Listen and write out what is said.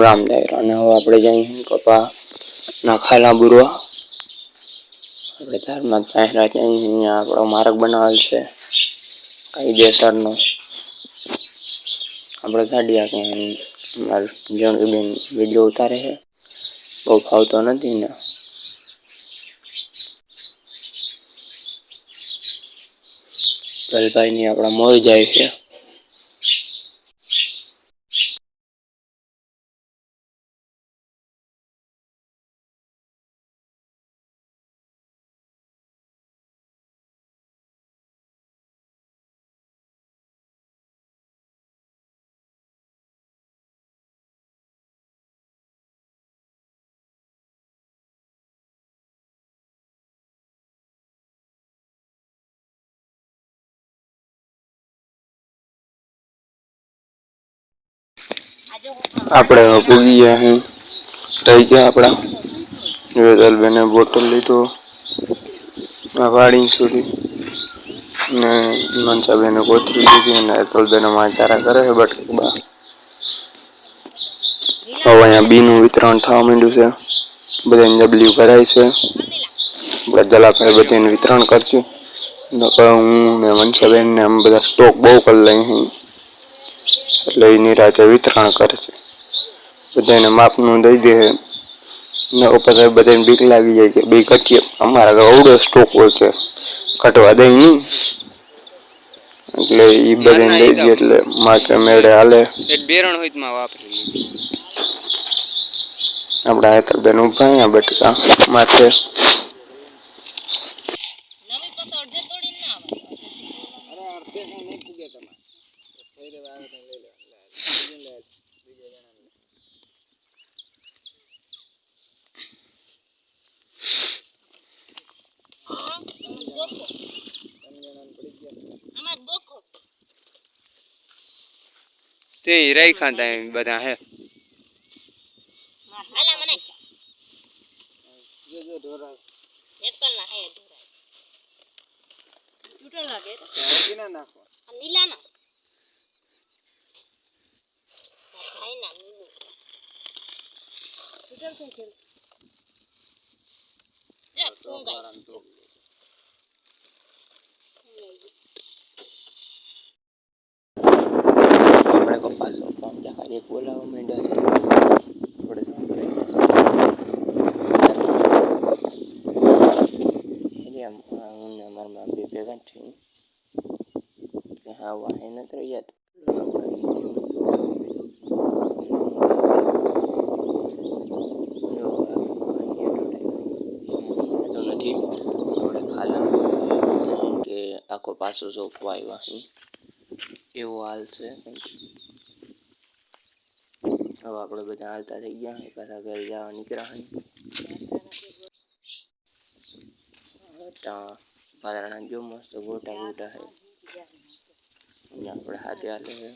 રામદેવ અને હવે આપણે જઈએ કપા નાખાયેલા બુરવા. આપણે ત્યારમાં જઈએ અહીંયા આપણો માર્ગ બનાવેલ છે. કાયદેસરનો. આપણે કાઢી આખી મારી જણ બેન વીડિયો ઉતારે છે. બહુ ફાવતો નથી ને. ગલભાઈની આપણા મોર જાય છે. આપણે ભૂગી ગયા અહીં થઈ ગયા આપણા. વેદલબેને બોટલ લીધો. વાડી સુધી. ને મનસાબેને કોથળી લીધી અને અતુલબેને માચારા કરે છે બટકીબા. હવે અહીંયા બીનું વિતરણ થવા માંડ્યું છે. બધાને ડબલ્યુ ભરાય છે. આપણે દલાભાઈ બધાને વિતરણ કરશું. નકર હું ને મનસાબેન ને આમ બધા સ્ટોક બહુ કરી લઈ અહીં એટલે એ નિરાતે વિતરણ કરશે બધાને માપનું દઈ દે ને પછી બધાને બીક લાગી જાય કે બે ઘટીએ અમારા ઘરે અવડો સ્ટોક હોય છે ઘટવા દઈ નહીં એટલે એ બધાને દઈ દે એટલે માથે મેળે હાલે એક બેરણ હોય તો માં વાપરી લીધી આપણા હેતરબેન ઉભા અહીંયા બટકા માથે નવી પતો અડધે તોડીને ના આવે અરે અડધે કઈ નહીં પૂગે તમારે થઈ રે આવે તો લઈ લે લે લે બીજા જણા લે હા ગોખો ત્રણ જણા પડી ગયા આમાં ગોખો તે હિરાઈ ખાતા બધા હે હાલા મને જો જો ઢોરા એપલ ના હે ઢોરાય છૂટો લાગે હજી ના નાખવા આ નીલા ના નીલું છૂટો છે છે જા ફૂંગાઈ આપણે કપાસ ફોર્મ ખાલી એક બોલાવવા માંડ્યા છે આપણે સંભળાઈ જશે એટલે આમ આ હું અમારા બે હા વાહે નથી રહ્યા તો આપણે જો તો નથી આપણે ખાલા કે આખો પાછો સોંપવા આવ્યા અહીં એવો હાલ છે. હવે આપણે બધા હાલતા થઈ ગયા પાછા ઘરે જવા નીકળ્યા ત્યાં પાદરાના જો મસ્ત ગોટા ગોટા હે. આપણે હાથે હાલે છે